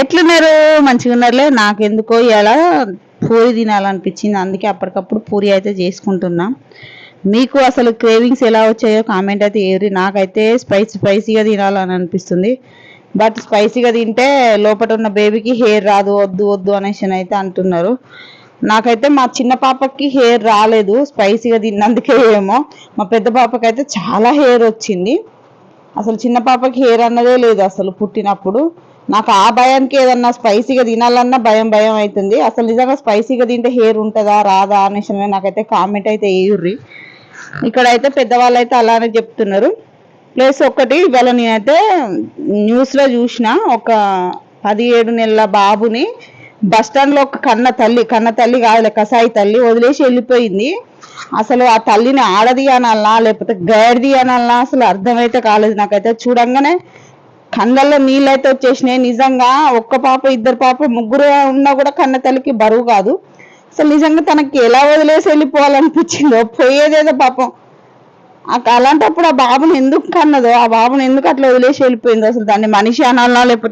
ఎట్లున్నారు? మంచిగా ఉన్నారులే నాకెందుకో ఇలా పూరి తినాలనిపించింది. అందుకే అప్పటికప్పుడు పూరి అయితే చేసుకుంటున్నా. మీకు అసలు క్రేవింగ్స్ ఎలా వచ్చాయో కామెంట్ అయితే ఏరి. నాకైతే స్పైస్ స్పైసీగా తినాలని అనిపిస్తుంది బట్ స్పైసీగా తింటే లోపల ఉన్న బేబీకి హెయిర్ రాదు వద్దు వద్దు అనేసి అయితే అంటున్నారు. నాకైతే మా చిన్న పాపకి హెయిర్ రాలేదు. స్పైసీగా తిన్నందుకే ఏమో. మా పెద్ద పాపకి అయితే చాలా హెయిర్ వచ్చింది. అసలు చిన్న పాపకి హెయిర్ అన్నదే లేదు అసలు పుట్టినప్పుడు. నాకు ఆ భయానికి ఏదన్నా స్పైసీగా తినాలన్నా భయం భయం అవుతుంది అసలు నిజంగా స్పైసీగా తింటే హెయిర్ ఉంటుందా రాదా అనేసి నాకైతే కామెంట్ అయితే వేయుర్రి ఇక్కడైతే పెద్దవాళ్ళు అయితే అలానే చెప్తున్నారు. ప్లస్ ఒకటి ఇవాళ నేనైతే న్యూస్లో చూసిన ఒక పదిహేడు నెలల బాబుని బస్ స్టాండ్లో ఒక కన్న తల్లి కన్న తల్లి కాదులే కసాయి తల్లి వదిలేసి వెళ్ళిపోయింది. అసలు ఆ తల్లిని ఆడది అనాలనా లేకపోతే గైడ్ది అనాలనా అసలు అర్థమైతే కాలేదు. నాకైతే చూడంగానే కళ్ళల్లో నీళ్ళైతే వచ్చేసినాయి. నిజంగా ఒక్క పాప ఇద్దరు పాప ముగ్గురు ఉన్నా కూడా కన్న తల్లికి బరువు కాదు. అసలు నిజంగా తనకి ఎలా వదిలేసి వెళ్ళిపోవాలనిపించిందో పోయేదేదో పాపం. ఆ- అలాంటప్పుడు ఆ బాబుని ఎందుకు కన్నదో ఆ బాబుని ఎందుకు అట్లా వదిలేసి వెళ్ళిపోయిందో అసలు దాన్ని మనిషి అనాలనా లేకపోతే